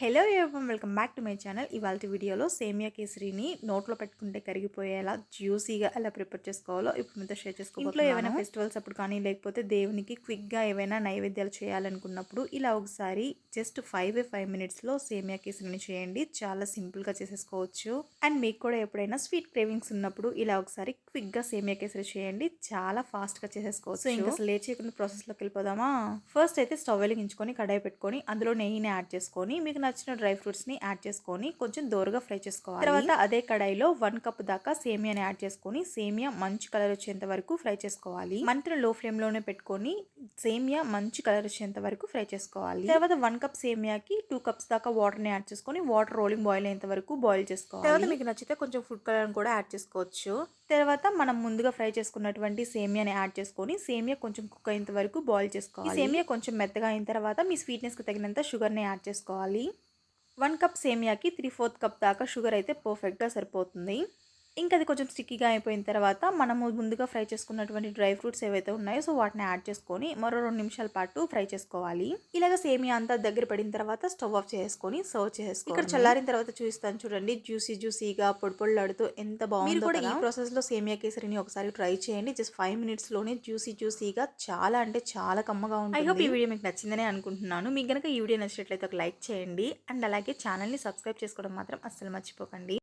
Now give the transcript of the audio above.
Hello ఎవరి welcome back to my channel. ఇవాళ వీడియోలో సేమియా కేసరిని నోట్లో పెట్టుకుంటే కరిగిపోయేలా జ్యూసీగా ఎలా ప్రిపేర్ చేసుకోవాలో ఇప్పుడు మీతో షేర్ చేసుకోవాలి ఇంట్లో ఏమైనా ఫెస్టివల్స్ అప్పుడు కానీ లేకపోతే దేవునికి క్విక్గా ఏవైనా నైవేద్యాలు చేయాలనుకున్నప్పుడు ఇలా ఒకసారి జస్ట్ ఫైవ్ ఫైవ్ మినిట్స్లో సేమియా కేసరిని చేయండి. చాలా సింపుల్గా చేసేసుకోవచ్చు. అండ్ మీకు కూడా ఎప్పుడైనా స్వీట్ క్రేవింగ్స్ ఉన్నప్పుడు ఇలా ఒకసారి క్విక్గా సేమియా కేసరి చేయండి. చాలా ఫాస్ట్గా చేసేసుకోవచ్చు. ఇంకా అసలు లేట్ చేయకుండా ప్రాసెస్లోకి వెళ్ళిపోదామా? ఫస్ట్ అయితే స్టవ్ వెలిగించుకొని కడాయి పెట్టుకొని అందులో నెయ్యిని యాడ్ చేసుకొని మీకు నచ్చిన డ్రై ఫ్రూట్స్ని యాడ్ చేసుకొని కొంచెం దోరగా ఫ్రై చేసుకోవాలి. తర్వాత అదే కడాయిలో వన్ కప్ దాకా సేమియాని యాడ్ చేసుకొని సేమియా మంచి కలర్ వచ్చేంత వరకు ఫ్రై చేసుకోవాలి. మంటను లో ఫ్లేమ్లోనే పెట్టుకొని సేమియా మంచి కలర్ వచ్చేంత వరకు ఫ్రై చేసుకోవాలి. తర్వాత వన్ కప్ సేమియాకి టూ కప్స్ దాకా వాటర్ని యాడ్ చేసుకొని వాటర్ రోలింగ్ బాయిల్ అయ్యేంత వరకు బాయిల్ చేసుకోవాలి. తర్వాత మీకు నచ్చితే కొంచెం ఫుడ్ కలర్ కూడా యాడ్ చేసుకోవచ్చు. తర్వాత మనం ముందుగా ఫ్రై చేసుకున్నటువంటి సేమియాని యాడ్ చేసుకొని సేమియా కొంచెం కుక్ అయ్యేంత వరకు బాయిల్ చేసుకోవాలి. సేమియా కొంచెం మెత్తగా అయిన తర్వాత మీ స్వీట్నెస్కి తగినంత షుగర్ని యాడ్ చేసుకోవాలి. వన్ కప్ సేమియాకి త్రీ ఫోర్త్ కప్ దాకా షుగర్ అయితే పర్ఫెక్ట్గా సరిపోతుంది. ఇంకా అది కొంచెం స్టిక్కీగా అయిపోయిన తర్వాత మనము ముందుగా ఫ్రై చేసుకున్నటువంటి డ్రై ఫ్రూట్స్ ఏవైతే ఉన్నాయో సో వాటిని యాడ్ చేసుకొని మరో రెండు నిమిషాల పాటు ఫ్రై చేసుకోవాలి. ఇలాగ సేమియా అంతా దగ్గర పడిన తర్వాత స్టవ్ ఆఫ్ చేసుకొని సర్వ్ చేసుకోవాలి. ఇక్కడ చల్లారిన తర్వాత చూపిస్తాను చూడండి. జ్యూసీ జ్యూసీగా పొడి పొడిలాడుతూ ఎంత బాగుంది కూడా ఈ ప్రాసెస్లో సేమియా కేసరిని ఒకసారి ట్రై చేయండి. జస్ట్ ఫైవ్ మినిట్స్లోనే జ్యూసీ జ్యూసీగా చాలా అంటే చాలా కమ్మగా ఉంది ఐ హోప్ ఈ వీడియో మీకు నచ్చిందని అనుకుంటున్నాను. మీకు కనుక ఈ వీడియో నచ్చినట్లయితే ఒక లైక్ చేయండి. అండ్ అలాగే ఛానల్ని సబ్స్క్రైబ్ చేసుకోవడం మాత్రం అస్సలు మర్చిపోకండి.